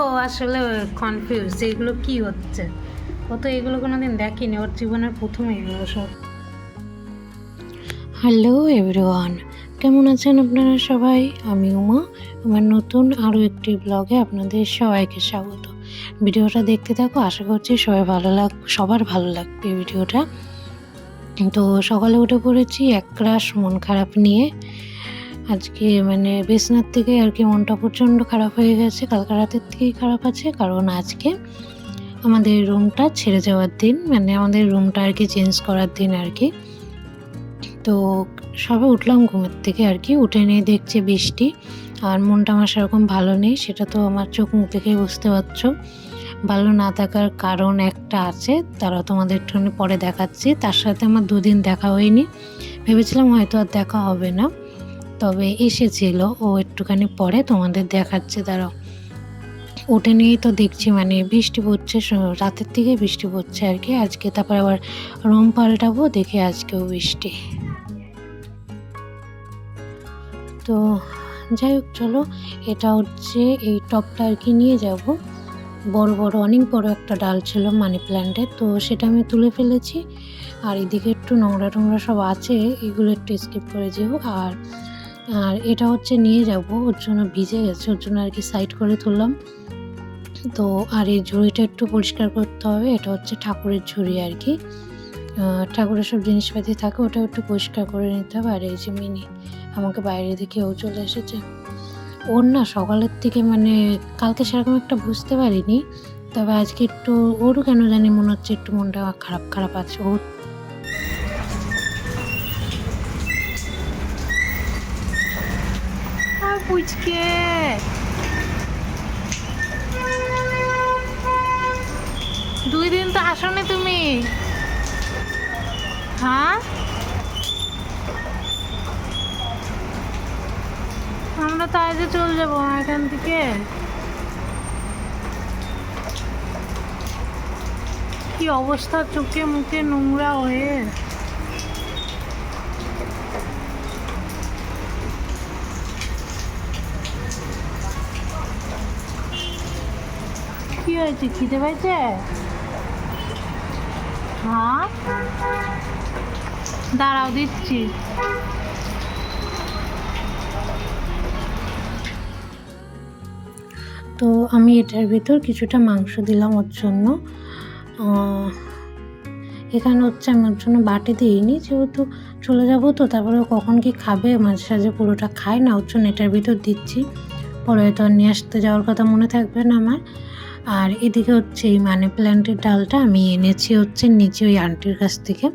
ও, আসলে কনফিউজ এগুলো কি হচ্ছে? ও তো এগুলো কোনোদিন দেখেনি, ওর জীবনের প্রথম এগুলো সব। হ্যালো এভরিওয়ান কেমন আছেন আপনারা সবাই? আমি উমা, আমার নতুন আরও একটি ব্লগে আপনাদের সবাইকে স্বাগত। ভিডিওটা দেখতে থাকো, আশা করছি সবাই ভালো লাগ, সবার ভালো লাগবে ভিডিওটা। তো সকালে উঠে পড়েছি একরাশ মন খারাপ নিয়ে। আজকে মানে বিছনার থেকে আর কি মনটা প্রচণ্ড খারাপ হয়ে গেছে। কালকে রাতের থেকেই খারাপ আছে, কারণ আজকে আমাদের রুমটা ছেড়ে যাওয়ার দিন মানে আমাদের রুমটা আর কি চেঞ্জ করার দিন আর কি। তো সবে উঠলাম ঘুমের থেকে আর কি, উঠে নিয়ে দেখছে বৃষ্টি, আর মনটা আমার সেরকম ভালো নেই, সেটা তো আমার চোখ মুখ দেখেই বুঝতে পারছ। ভালো না থাকার কারণ একটা আছে, তারা তোমাদের একটুখানি পরে দেখাচ্ছি। তার সাথে আমার দুদিন দেখা হয়নি, ভেবেছিলাম হয়তো আর দেখা হবে না। তবে এসেছিল, ও একটুখানি পরে তোমাদের দেখাচ্ছে, দাঁড়াও। উঠে নিয়েই তো দেখছি মানে বৃষ্টি পড়ছে রাতের থেকে বৃষ্টি পড়ছে আর কি। আজকে তারপর আবার রুম পাল্টাবো, দেখে আজকেও বৃষ্টি। তো যাই হোক, চলো, এটা হচ্ছে এই টপটা আর কি নিয়ে যাব। বড় বড়, অনেক বড় একটা ডাল ছিল মানি প্ল্যান্টের তো সেটা আমি তুলে ফেলেছি। আর এদিকে একটু নোংরা টোংরা সব আছে, এগুলো একটু স্কিপ করে যেও। আর আর এটা হচ্ছে নিয়ে যাব, ওর জন্য ভিজে গেছে, ওর জন্য আর কি সাইড করে তুললাম। তো আর এই ঝুড়িটা একটু পরিষ্কার করতে হবে, এটা হচ্ছে ঠাকুরের ঝুড়ি আর কি। ঠাকুরের সব জিনিসপাতি থাকে ওটা একটু পরিষ্কার করে নিতে হবে। আর এই যে মিনি, আমাকে বাইরে দেখে ও চলে এসেছে। ওর না সকালের থেকে মানে কালকে সেরকম একটা বুঝতে পারিনি, তবে আজকে একটু, ওরও কেন জানি মনে হচ্ছে একটু মনটা খারাপ খারাপ আছে। ও আর পুচকে দুই দিন তো আসনি তুমি। হ্যাঁ? আমরা তো আজকে চলে যাব এখান থেকে। কি অবস্থা? চোখে মুখে নোংরা হয়ে। খিদে পাইছে হ্যাঁ দাঁড়াও, দিচ্ছি। তো আমি এটার ভিতর কিছুটা মাংস দিলাম ওর জন্য। এখানে হচ্ছে আমি ওর জন্য বাটি দিইনি, যেহেতু চলে যাব তো, তারপরে কখন কি খাবে, মাঝে সাঝে পুরোটা খায় না, ওর জন্য এটার ভিতর দিচ্ছি। পরে আর নিয়ে আসতে যাওয়ার কথা মনে থাকবে না আমার। আর এদিকে হচ্ছে এই মানি প্ল্যান্টের ডালটা আমি এনেছি হচ্ছে নিচে ওই আন্টির কাছ থেকে।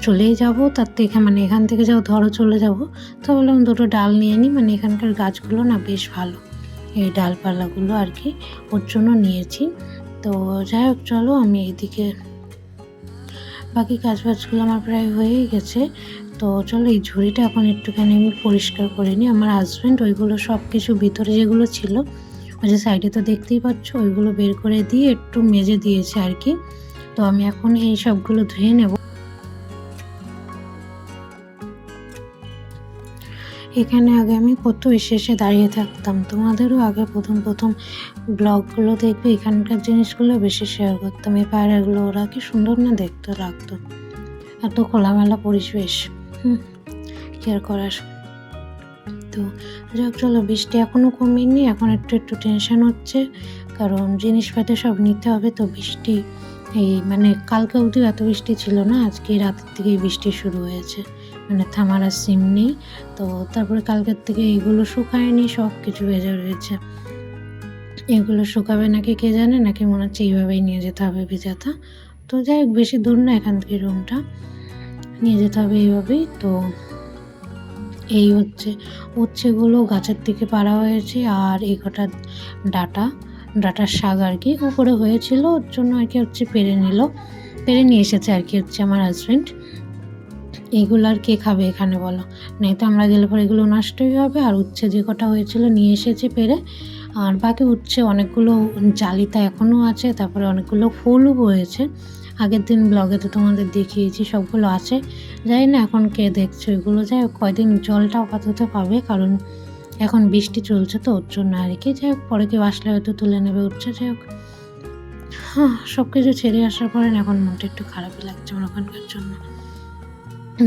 চলেই যাব, তার থেকে মানে এখান থেকে যাও, ধরো চলে যাব। তো বললাম দুটো ডাল নিয়ে নিই মানে এখানকার গাছগুলো না বেশ ভালো। এই ডালপালাগুলো আর কি ওর জন্য নিয়েছি। তো যাই হোক, চলো আমি এদিকে বাকি কাজ বাজগুলো আমার প্রায় হয়েই গেছে। তো চলো এই ঝুড়িটা এখন একটুখানি আমি পরিষ্কার করে নিই আমার হাজব্যান্ড ওইগুলো সব কিছু ভিতরে যেগুলো ছিল ওই যে সাইডে তো দেখতেই পাচ্ছ, ওইগুলো বের করে দিয়ে একটু মেজে দিয়েছে আর কি। তো আমি এখন এই সবগুলো ধুয়ে নেব। এখানে আগে আমি কত এসে এসে দাঁড়িয়ে থাকতাম। তোমাদেরও আগে প্রথম প্রথম ব্লগগুলো দেখবে, এখানকার জিনিসগুলো বেশি শেয়ার করতাম। এই পায়রাগুলো, ওরা কি সুন্দর না দেখতে লাগতো? এত খোলামেলা পরিবেশ। হুম, কি আর করার তো যাই হোক চলো বৃষ্টি এখনও কমেনি, এখন একটু একটু টেনশন হচ্ছে। কারণ জিনিসপাতি সব নিতে হবে তো বৃষ্টি, এই মানে কালকে অবধি এত বৃষ্টি ছিল না, আজকে রাতের থেকেই বৃষ্টি শুরু হয়েছে। মানে থামার আর সিম নেই, তো তারপরে কালকের থেকে এগুলো শুকায়নি সব কিছু ভেজা রয়েছে। এগুলো শুকাবে নাকি কে জানে, নাকি মনে হচ্ছে এইভাবেই নিয়ে যেতে হবে ভেজাতা। তো যাই হোক, বেশি দূর না এখান থেকে রুমটা নিয়ে যেতে হবে এইভাবেই, তো এই হচ্ছে, উচ্ছেগুলো গাছের থেকে পাড়া হয়েছে আর এই কটা ডাটা, ডাটার শাক আর কি উপরে হয়েছিল, ওর জন্য আর কি হচ্ছে পেরে নিল। পেরে নিয়ে এসেছে আর কি হচ্ছে আমার হাজব্যান্ড এইগুলো আর কে খাবে এখানে বলো? নেই তো আমরা গেলে পরে এগুলো নষ্টই হবে আর উচ্ছে যে কটা হয়েছিল নিয়ে এসেছে পেরে। আর বাকি উচ্ছে অনেকগুলো জালিতা এখনও আছে, তারপরে অনেকগুলো ফুলও হয়েছে। আগের দিন ব্লগে তো তোমাদের দেখিয়েছি, সবগুলো আছে। যাই না এখন কে দেখছ এগুলো যাই হোক, কয়দিন জলটা আপাতত পাবে, কারণ এখন বৃষ্টি চলছে তো, ওর জন্য আর কি। যাই হোক, পরে কেউ আসলে হয়তো তুলে নেবে উঠছে যাই হোক। হ্যাঁ সব কিছু ছেড়ে আসার পরে এখন মনটা একটু খারাপই লাগছে আমার ওখানকার জন্য।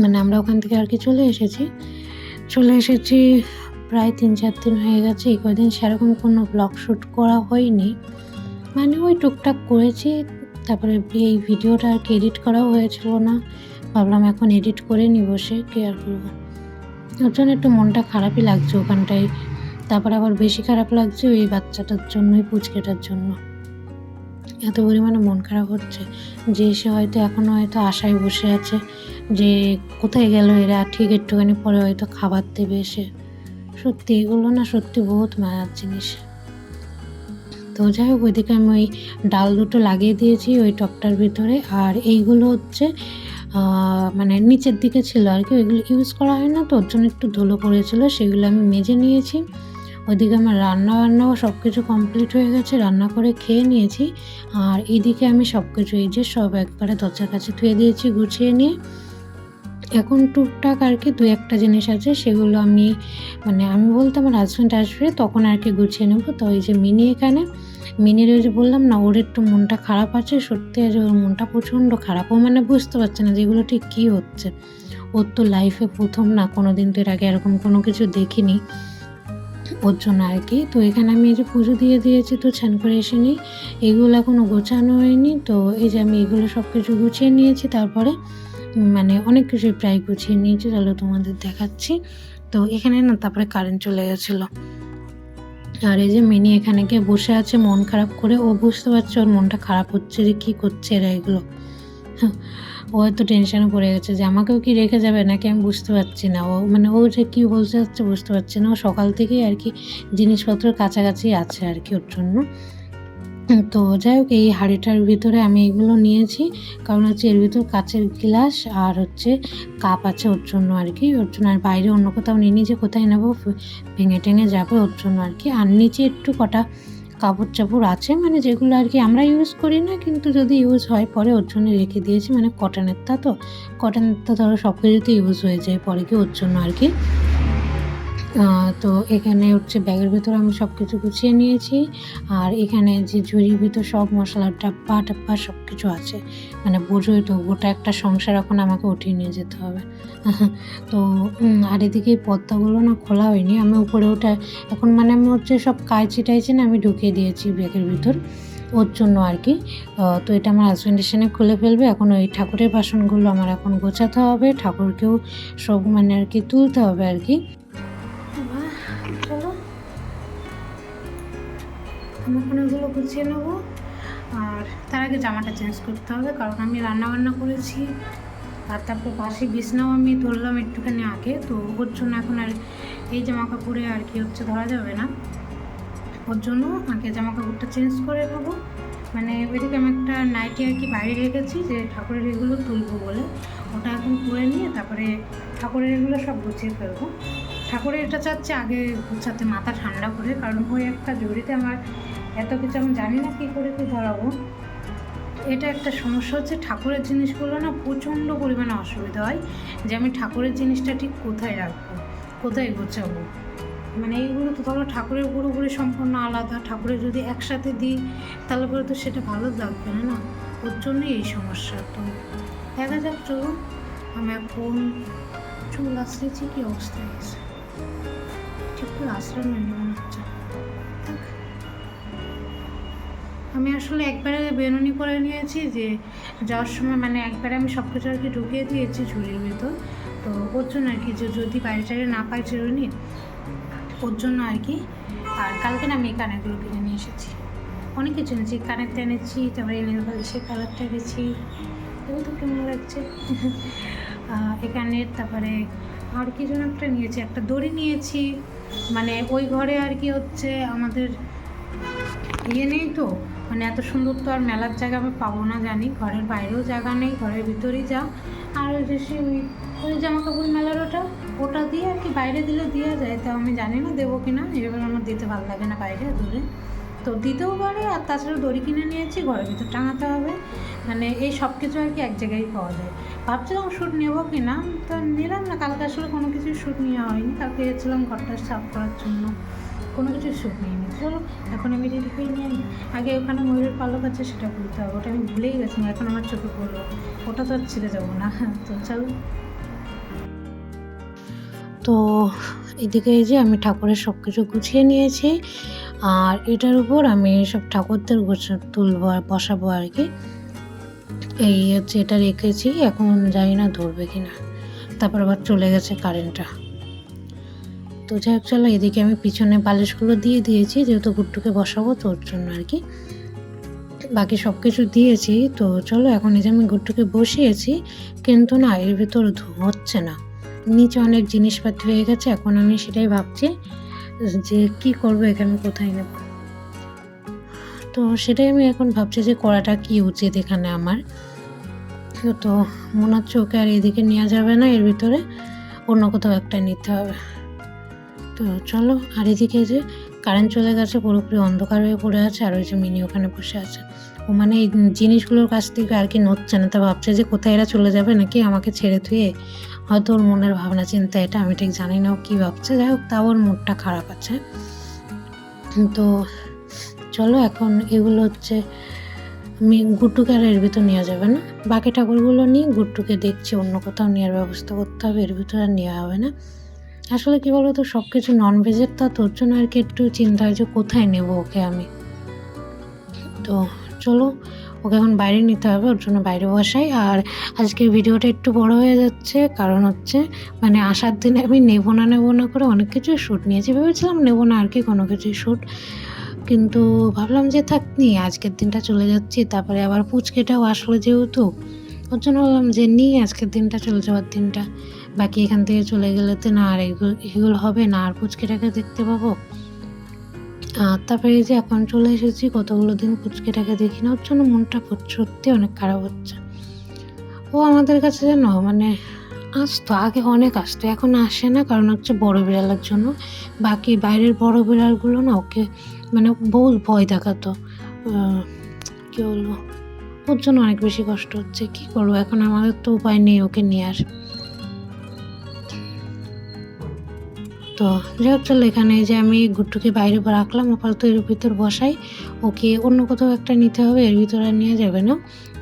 মানে আমরা ওখান থেকে আর কি চলে এসেছি। চলে এসেছি প্রায় তিন চার দিন হয়ে গেছে, এই কদিন সেরকম কোনো ব্লগ শ্যুট করা হয়নি। মানে ওই টুকটাক করেছি তারপরে এই ভিডিওটা আর কি এডিট করাও হয়েছিল না। ভাবলাম এখন এডিট করে নি বসে কি আর করব। ওর জন্য একটু মনটা খারাপই লাগছে ওখানটায়। তারপর আবার বেশি খারাপ লাগছে ওই বাচ্চাটার জন্যই পুচকেটার জন্য। এত পরিমাণে মন খারাপ হচ্ছে যে সে হয়তো এখনও হয়তো আশায় বসে আছে যে কোথায় গেল এরা, ঠিক একটুখানি পরে হয়তো খাবার দেবে এসে সত্যি, এগুলো না সত্যি বহুত মায়ার জিনিস। তো যাই হোক, ওইদিকে আমি ওই ডাল দুটো লাগিয়ে দিয়েছি ওই টপটার ভিতরে। আর এইগুলো হচ্ছে মানে নিচের দিকে ছিল আর কি, ওইগুলো ইউজ করা হয় না তো, ওর জন্য একটু ধুলো পড়েছিল, সেগুলো আমি মেজে নিয়েছি। ওইদিকে আমার রান্না বান্নাও সব কিছু কমপ্লিট হয়ে গেছে, রান্না করে খেয়ে নিয়েছি। আর এইদিকে আমি সব কিছু এই যে সব একবারে দরজার কাছে ধুয়ে দিয়েছি, গুছিয়ে নিয়ে। এখন টুকটাক আর কি দু একটা জিনিস আছে, সেগুলো আমি মানে আমি বলতে আমার হাজব্যান্ড আসবে, তখন আর কি গুছিয়ে নেব। তো ওই যে মিনি এখানে, মিনির ওই যে বললাম না, ওর একটু মনটা খারাপ আছে, সত্যি আছে ওর মনটা প্রচণ্ড খারাপ। ও মানে বুঝতে পারছে না যে এগুলো ঠিক কী হচ্ছে। ওর তো লাইফে প্রথম না কোনো দিন তো এর আগে এরকম কোনো কিছু দেখিনি ওর জন্য আর কি। তো এখানে আমি এই যে পুজো দিয়ে দিয়েছি, তো ছান করে এসে নিই। এগুলো এখনও গোছানো হয়নি, তো এই যে আমি এগুলো সব কিছু গুছিয়ে নিয়েছি, তারপরে মানে অনেক কিছু প্রায় গুছিয়ে নিয়েছি চলো তোমাদের দেখাচ্ছি। তো এখানে না তারপরে কারেন্ট চলে গেছিল। আর এই যে মিনি এখানে গিয়ে বসে আছে, মন খারাপ করে। ও বুঝতে পারছে ওর মনটা খারাপ হচ্ছে যে কী করছে এরা এগুলো। ও হয়তো টেনশনে পড়ে গেছে যে আমাকেও কি রেখে যাবে নাকি আমি বুঝতে পারছি না। ও মানে ও যে কী বলতে যাচ্ছে বুঝতে পারছি না। ও সকাল থেকেই আর কি জিনিসপত্র কাছাকাছি আছে আর কি ওর জন্য। তো যাই হোক, এই হাঁড়িটার ভিতরে আমি এগুলো নিয়েছি। কারণ হচ্ছে এর ভিতর কাচের গ্লাস আর হচ্ছে কাপ আছে ওর জন্য আর কি। ওর জন্য আর বাইরে অন্য কোথাও নিয়ে নিয়ে যে কোথায় নেব ভেঙে টেঙে যাবে ওর জন্য আর কি। আর নিচে একটু কটা কাপড় চাপড় আছে মানে যেগুলো আর কি আমরা ইউজ করি না, কিন্তু যদি ইউজ হয় পরে ওর জন্য রেখে দিয়েছি মানে কটনের তা তো। কটনের তা ধরো সব কিছুতে ইউজ হয়ে যায় পরে কি ওর জন্য আর কি। তো এখানে হচ্ছে ব্যাগের ভিতর আমি সব কিছু গুছিয়ে নিয়েছি। আর এখানে যে ঝুড়ির ভিতর সব মশলার ডাব্বা টাপ্পা সব কিছু আছে। মানে বোঝোই তো, গোটা একটা সংসার এখন আমাকে উঠিয়ে নিয়ে যেতে হবে। তো আর এদিকে পদ্মাগুলো না খোলা হয়নি। আমি উপরে ওটা এখন মানে আমি হচ্ছে সব কাইচি টাইচি না আমি ঢুকিয়ে দিয়েছি ব্যাগের ভিতর। ওর জন্য আর কি। তো এটা আমার হাজব্যান্ড এসে খুলে ফেলবে। এখন ওই ঠাকুরের বাসনগুলো আমার এখন গোছাতে হবে। ঠাকুরকেও সব মানে আর কি তুলতে হবে আর কি। আমি এখন ওগুলো গুছিয়ে নেব। আর তার আগে জামাটা চেঞ্জ করতে হবে, কারণ আমি রান্না বান্না করেছি। আর তারপর পাশে বিছনাও আমি তুললাম একটুখানি আগে, তো ওর জন্য এখন আর এই জামা কাপড়ে আর কি হচ্ছে ধরা যাবে না। ওর জন্য আগে জামা কাপড়টা চেঞ্জ করে নেব। মানে ওইদিকে আমি একটা নাইটি আর কি বাইরে রেখেছি, যে ঠাকুরের এগুলো তুলবো বলে। ওটা এখন করে নিয়ে তারপরে ঠাকুরের এগুলো সব গুছিয়ে ফেলব। ঠাকুরের এটা চাচ্ছে আগে গুছাতে, মাথা ঠান্ডা করে, কারণ ওই একটা জড়িতে আমার এত কিছু আমি জানি না কী করে কি ধরাবো এটা একটা সমস্যা হচ্ছে ঠাকুরের জিনিসগুলো না প্রচণ্ড পরিমাণে অসুবিধা হয় যে আমি ঠাকুরের জিনিসটা ঠিক কোথায় রাখব, কোথায় গোছাবো। মানে এইগুলো তো ধরো ঠাকুরের পুরোপুরি সম্পূর্ণ আলাদা, ঠাকুরের যদি একসাথে দিই তাহলে পরে তো সেটা ভালো লাগবে না না? ওর জন্যই এই সমস্যা। তো দেখা যাক, চলুন। আমি এখন চুল আসতেছি কি অবস্থা গেছে ঠিক করে আসলাম না। আমি আসলে একবারে বেরোনি করে নিয়েছি যে যাওয়ার সময় মানে একবারে আমি সব কিছু আর কি ঢুকিয়ে দিয়েছি ঝুড়ির ভেতর। তো ওর জন্য আর কি যে যদি বাইরে টাইরে না পাই চিরুনি ওর জন্য আর কি। আর কালকে না আমি এই কানেরগুলো কিনে নিয়ে এসেছি। অনেক কিছু এনেছি কানেরটা এনেছি, তারপরে নেল পালিশের কালারটা এনেছি। এগুলো তো কেমন লাগছে? এখানে তারপরে আর কি যেন একটা নিয়েছি, একটা দড়ি নিয়েছি। মানে ওই ঘরে আর কি হচ্ছে আমাদের ইয়ে নেই তো মানে এত সুন্দর তো আর মেলার জায়গা আমি পাবো না জানি। ঘরের বাইরেও জায়গা নেই, ঘরের ভিতরেই যা। আর সে ওই ওই জামা কাপড় মেলার ওটা ওটা দিয়ে আর কি বাইরে দিলে দেওয়া যায়। তো আমি জানি না দেবো কি না এবার আমার দিতে ভালো লাগে না বাইরে, দূরে। তো দিতেও পারে, আর তাছাড়া দড়ি কিনে নিয়েছি, ঘরের ভিতর টাঙাতে হবে। মানে এই সব কিছু আর কি এক জায়গায় পাওয়া যায়। ভাবছিলাম শ্যুট নেব কি না, তো নিলাম না, কালকে আসলে কোনো কিছু শ্যুট নেওয়া হয়নি। কালকে গেছিলাম ঘরটা সাফ করার জন্য। কোনো কিছু শ্যুট নিইনি চলো এখন আমি রেডি হয়ে নিয়ে আগে ওখানে ময়ূরের পালক আছে সেটা বলতে হবে। ওটা আমি ভুলেই গেছিলাম এখন আমার চোখে পড়ল। ওটা তো আর ছেড়ে যাব না। হ্যাঁ তো চলো। তো এদিকে এই যে আমি ঠাকুরের সব কিছু গুছিয়ে নিয়েছি, আর এটার উপর আমি সব ঠাকুরদের গুছ- তুলবো আর বসাবো আর কি। এই হচ্ছে এটা রেখেছি, এখন জানি না ধরবে কিনা। তারপর আবার চলে গেছে কারেন্টটা তো যাই হোক, চলো এদিকে আমি পিছনে বালিশগুলো দিয়ে দিয়েছি, যেহেতু গুট্টুকে বসাবো তোর জন্য আর কি। বাকি সব কিছু দিয়েছি, তো চলো এখন এই যে আমি গুট্টুকে বসিয়েছি, কিন্তু না, এর ভিতর হচ্ছে না। নিচে অনেক জিনিসপাতি হয়ে গেছে, এখন আমি সেটাই ভাবছি যে কি করব এখানে কোথায় নেব? তো সেটাই আমি এখন ভাবছি যে করাটা কি উচিত এখানে আমার। তো মনে হচ্ছে ওকে আর এদিকে নেওয়া যাবে না, এর ভিতরে অন্য কোথাও একটা নিতে হবে। তো চলো আর এদিকে যে কারেন্ট চলে গেছে, পুরোপুরি অন্ধকার হয়ে পড়ে আছে, আর ওই যে মিনি ওখানে বসে আছে। ও মানে এই জিনিসগুলোর কাছ থেকে আর কি নড়ছে না, তা ভাবছে যে কোথায় এরা চলে যাবে নাকি আমাকে ছেড়ে ধুয়ে? হয়তো ওর মনের ভাবনা, চিন্তা এটা, আমি ঠিক জানি না ও কী ভাবছে। যাই হোক, তাও ওর মুডটা খারাপ আছে। তো চলো এখন এগুলো হচ্ছে, আমি গুট্টুকে আর এর ভিতর নেওয়া যাবে না। বাকি ঠাকুরগুলো নিয়ে গুট্টুকে দেখছি, অন্য কোথাও নেওয়ার ব্যবস্থা করতে হবে, এর ভিতরে আর নেওয়া হবে না। আসলে কি বলতো সব কিছু নন ভেজের তা তোর জন্য আর কি একটু চিন্তা হয় যে কোথায় নেব ওকে আমি। তো চলো, ওকে এখন বাইরে নিতে হবে, ওর জন্য বাইরে বসাই। আর আজকের ভিডিওটা একটু বড় হয়ে যাচ্ছে, কারণ হচ্ছে মানে আসার দিনে আমি নেব না নেব না করে অনেক কিছু শ্যুট নিয়েছি। ভেবেছিলাম নেব না আর কি কোনো কিছুই শ্যুট কিন্তু ভাবলাম যে থাক নি আজকের দিনটা চলে যাচ্ছি। তারপরে আবার পুচকেটাও আসলো যেহেতু, ওর জন্য বললাম যে নিই আজকের দিনটা চলে যাওয়ার দিনটা। বাকি এখান থেকে চলে গেলে তো না আর এগুলো এগুলো হবে না আর পুচকেটাকে দেখতে পাবো। আর তারপরে এই যে এখন চলে এসেছি, কতগুলো দিন পুচকেটাকে দেখি না ওর জন্য মনটা সত্যি অনেক খারাপ হচ্ছে। ও আমাদের কাছে যেন মানে আসতো, আগে অনেক আসতো, এখন আসে না, কারণ হচ্ছে বড় বিড়ালের জন্য। বাকি বাইরের বড় বিড়ালগুলো না ওকে মানে বহুত ভয় দেখাতো। কি বলব? ওর জন্য অনেক বেশি কষ্ট হচ্ছে, কি করব? এখন আমাদের তো উপায় নেই ওকে নিয়ে আর। তো যাই হোক, চলো এখানে যে আমি গুট্টুকে বাইরে রাখলাম, আপাতত এর ভিতর বসাই। ওকে অন্য কোথাও একটা নিতে হবে, এর ভিতরে আর নেওয়া যাবে না।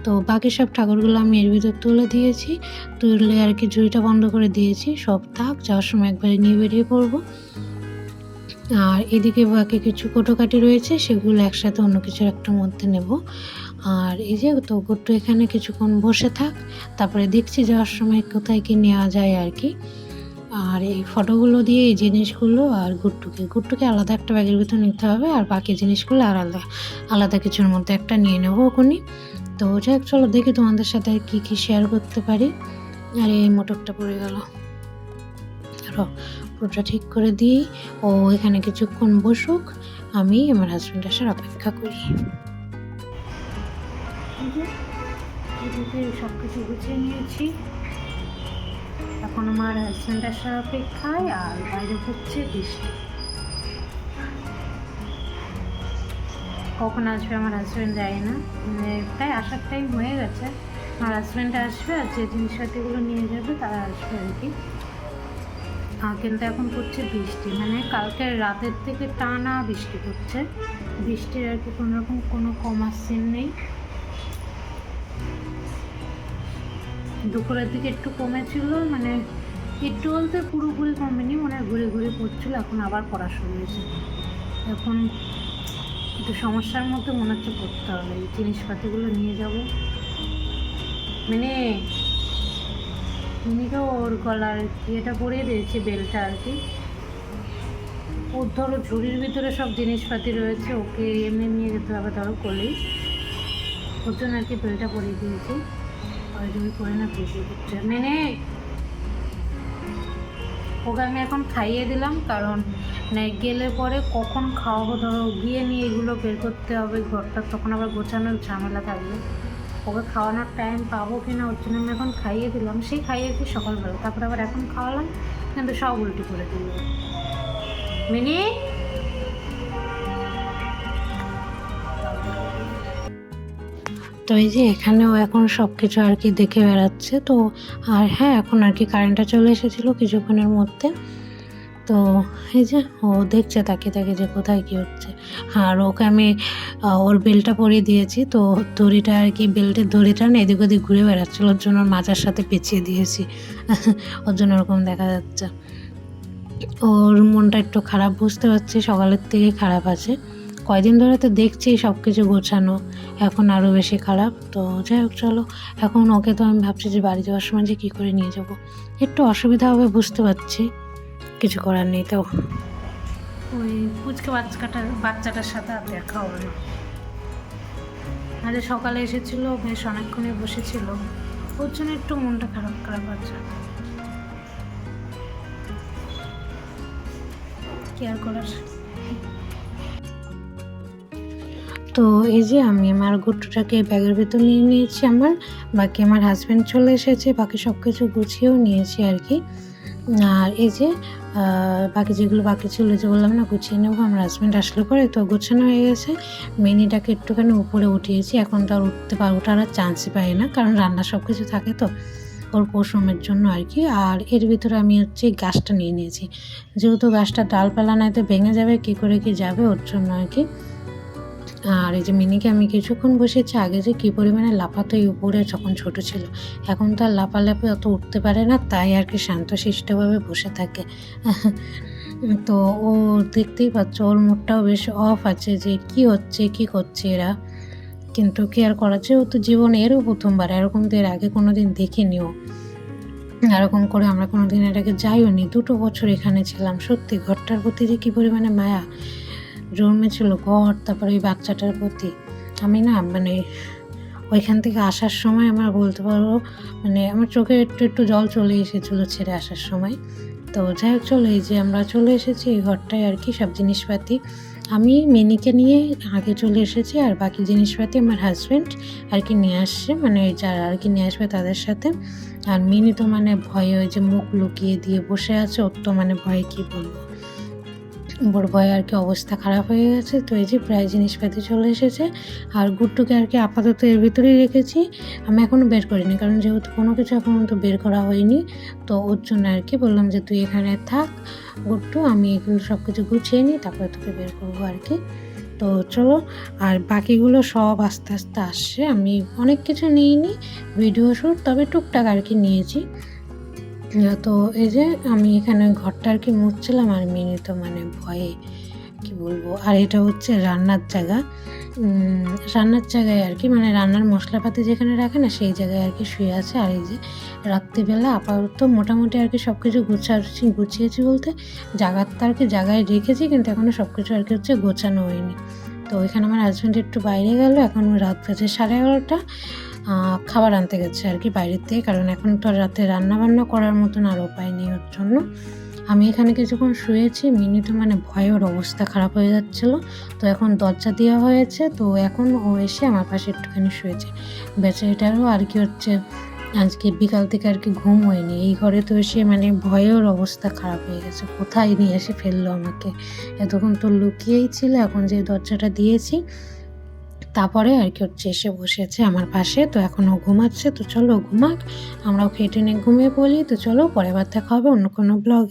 তো বাকি সব ঠাকুরগুলো আমি এর ভিতর তুলে দিয়েছি। তুলে আর কি ঝুড়িটা বন্ধ করে দিয়েছি। সব থাক, যাওয়ার সময় একবারে নিয়ে বেরিয়ে পড়ব। আর এদিকে বাকি কিছু কোটোকাটি রয়েছে, সেগুলো একসাথে অন্য কিছুর একটা মধ্যে নেব। আর এই যে, তো গুট্টু এখানে কিছুক্ষণ বসে থাক, তারপরে দেখছি যাওয়ার সময় কোথায় কি নেওয়া যায় আর কি। আর এই ফটোগুলো দিয়ে এই জিনিসগুলো আর গুট্টুকে গুট্টুকে আলাদা একটা ব্যাগের ভিতর নিতে হবে আর বাকি জিনিসগুলো আর আলাদা আলাদা কিছুর মধ্যে একটা নিয়ে নেব ওখানে তো যাই হোক, চলো দেখি তোমাদের সাথে কী কী শেয়ার করতে পারি। আর এই মোটরটা পড়ে গেল। পুরোটা ঠিক করে দিই। ও এখানে কিছুক্ষণ বসুক আমি আমার হাজব্যান্ড আসার অপেক্ষা করি। সব কিছু গুছিয়ে নিয়েছি। এখন আমার হাজব্যান্ড আসার অপেক্ষায় আর বাইরে হচ্ছে বৃষ্টি। কখন আসবে আমার হাজব্যান্ড যায় না। মানে প্রায় আসার টাইম হয়ে গেছে। আমার হাজব্যান্ড আসবে আর যে জিনিসপাতিগুলো নিয়ে যাবে তারা আসবে আর কি। কিন্তু এখন পড়ছে বৃষ্টি। মানে কালকে রাতের থেকে টানা বৃষ্টি পড়ছে। বৃষ্টির আর কি কোনোরকম কোনো কমার সিন নেই। দুপুরের দিকে একটু কমেছিল মানে একটু বলতে পুরোপুরি কমেনি মানে ঘুরে ঘুরে পড়ছিল এখন আবার পড়া শুরু হয়েছে। এখন একটু সমস্যার মধ্যে মনে হচ্ছে পড়তে হবে, এই জিনিসপাতিগুলো নিয়ে যাব। মানে মিনিকে ওর গলার ইয়েটা পরিয়ে দিয়েছি বেলটা আর কি। ওর ধরো ঝুড়ির ভিতরে সব জিনিসপাতি রয়েছে, ওকে এমনি নিয়ে যেতে হবে, ধরো কোলেই। ওর জন্য আর কি বেলটা পরিয়ে দিয়েছি। আর করে না ওকে আমি এখন খাইয়ে দিলাম, কারণ গেলে পরে কখন খাওয়াবো ধরো গিয়ে নিয়ে এগুলো বের করতে হবে, ঘরটা তখন আবার গোছানোর ঝামেলা থাকবে। ওকে খাওয়ানোর টাইম পাবো কি না ওর জন্য আমি এখন খাইয়ে দিলাম। সেই খাইয়েছি সকালবেলা, তারপরে আবার এখন খাওয়ালাম, কিন্তু সব উল্টি করে দিল মিনি তো এই যে এখানেও এখন সব কিছু আর কি দেখে বেড়াচ্ছে, তো আর হ্যাঁ এখন আর কি কারেন্টটা চলে এসেছিল কিছুক্ষণের মধ্যে। তো এই যে ও দেখছে তাকে তাকে যে কোথায় কী হচ্ছে। আর ওকে আমি ওর বেলটা পরিয়ে দিয়েছি, তো দড়িটা আর কি বেল্টের দড়িটা না এদিক ওদিক ঘুরে বেড়াচ্ছিল ওর জন্য ওর মাজার সাথে পেঁচিয়ে দিয়েছি। ওর জন্য ওরকম দেখা যাচ্ছে। ওর মনটা একটু খারাপ, বুঝতে পারছি, সকালের থেকে খারাপ আছে। কয়দিন ধরে তো দেখছি সব কিছু গোছানো, এখন আরও বেশি খারাপ। তো যাই হোক, চলো। এখন ওকে তো আমি ভাবছি যে বাড়ি যাওয়ার সময় যে কী করে নিয়ে যাব। একটু অসুবিধা হবে, বুঝতে পারছি। কিছু করার নেই তো। ওই পুচকে বাচ্চাটার বাচ্চাটার সাথে আর দেখা হবে না। সকালে এসেছিল, বেশ অনেকক্ষণই বসেছিল। ওর জন্য একটু মনটা খারাপ খারাপ আছে কেয়ার করার? তো এই যে আমি আমার গুট্টুটাকে ব্যাগের ভিতর নিয়ে নিয়েছি আমার, বাকি আমার হাজব্যান্ড চলে এসেছে, বাকি সব কিছু গুছিয়েও নিয়েছি আর কি। আর এই যে বাকি যেগুলো বাকি ছিল যে বললাম না, গুছিয়ে নেব, আমার হাজব্যান্ড আসলে পরে, তো গোছানো হয়ে গেছে। মিনিটাকে একটুখানি উপরে উঠিয়েছি, এখন তো আর উঠতে পার, ওঠার আর চান্সই পাই না, কারণ রান্না সব কিছু থাকে তো, ওর পশমের জন্য আর কি। আর এর ভিতরে আমি হচ্ছে গাছটা নিয়ে নিয়েছি। যেহেতু গাছটা ডালপালা নাই তো ভেঙে যাবে, কি করে কি যাবে ওর জন্য আর কি। আর এই যে মিনিকে আমি কিছুক্ষণ বসেছি, আগে যে কী পরিমাণে লাফাতো এই উপরে যখন ছোট ছিল। এখন তো আর লাফালাফি অত উঠতে পারে না, তাই আর কি শান্তশিষ্টভাবে বসে থাকে। তো ও দেখতেই পাচ্ছ, ওর মুডটাও বেশ অফ আছে যে কি হচ্ছে, কি করছে এরা। কিন্তু কি আর করা যায় ও তো জীবনে এরও প্রথমবার, এরকম তো এর আগে কোনো দিন দেখিনি ও। এরকম করে আমরা কোনো দিন আগে যাইও নি দুটো বছর এখানে ছিলাম। সত্যি, ঘরটার প্রতি যে কী পরিমাণে মায়া জন্মেছিল ঘর, তারপরে ওই বাচ্চাটার প্রতি আমি না মানে ওইখান থেকে আসার সময় আমার বলতে পারব মানে আমার চোখে একটু একটু জল চলে এসেছিল ছেড়ে আসার সময়। তো যাই হোক, চলো এই যে আমরা চলে এসেছি, এই ঘরটায় আর কি সব জিনিসপাতি। আমি মিনিকে নিয়ে আগে চলে এসেছি আর বাকি জিনিসপাতি আমার হাজব্যান্ড আর কি নিয়ে আসছে মানে যারা আর কি নিয়ে আসবে তাদের সাথে। আর মিনি তো মানে ভয়ে ওই যে মুখ লুকিয়ে দিয়ে বসে আছে, ওর তো মানে ভয়ে কী বলব। ওর ভয়ে আর কি অবস্থা খারাপ হয়ে গেছে। তো এই যে প্রায় জিনিসপাতি চলে এসেছে। আর গুড্ডুকে আর কি আপাতত এর ভিতরেই রেখেছি। আমি এখনও বের করিনি, কারণ যেহেতু কোনো কিছু এখনও তো বের করা হয়নি, তো ওর জন্য আর কি বললাম যে তুই এখানে থাক। গুড্ডু, আমি এগুলো সব কিছু গুছিয়ে নিই, তারপরে তোকে বের করব আর কি। তো চলো, আর বাকিগুলো সব আস্তে আস্তে আসছে। আমি অনেক কিছু নিইনি, ভিডিও শ্যুট তবে টুকটাক আর কি নিয়েছি। তো এই যে আমি এখানে ঘরটা আর কি মুছছিলাম আর মিনি তো মানে ভয়ে, কি বলব? আর এটা হচ্ছে রান্নার জায়গা। রান্নার জায়গায় আর কি মানে রান্নার মশলাপাতি যেখানে রাখে না, সেই জায়গায় আর কি শুয়ে আছে। আর এই যে রাত্রিবেলা আপাতত মোটামুটি আর কি সব কিছু গুছাচ্ছি গুছিয়েছি বলতে জায়গার তো আর কি জায়গায় রেখেছি, কিন্তু এখনও সব কিছু আর কি হচ্ছে গোছানো হয়নি। তো ওইখানে আমার হাজব্যান্ড একটু বাইরে গেল, এখন রাত বাজে সাড়ে এগারোটা। খাবার আনতে গেছে আর কি বাইরের থেকে, কারণ এখন তো রাতে রান্না বান্না করার মতন আর উপায় নেই ওর জন্য। আমি এখানে কিছুক্ষণ শুয়েছি মিনি তো মানে ভয়ে ওর অবস্থা খারাপ হয়ে যাচ্ছিল। তো এখন দরজা দেওয়া হয়েছে, তো এখন ও এসে আমার পাশে একটুখানি শুয়েছে। বেচারিটারও আর কি হচ্ছে, আজকে বিকাল থেকে আর কি ঘুম হয়নি। এই ঘরে তো এসে মানে ভয়ে ওর অবস্থা খারাপ হয়ে গেছে। কোথায় নিয়ে এসে ফেলল আমাকে? এতক্ষণ তো লুকিয়েই ছিল, এখন যে দরজাটা দিয়েছি তারপরে আর কি হচ্ছে এসে বসেছে আমার পাশে, তো এখন ও ঘুমাচ্ছে, তো চলো ঘুমাক আমরাও খেটে নিয়ে ঘুমিয়ে বলি তো চলো পরের বার দেখা হবে অন্য কোনো ব্লগ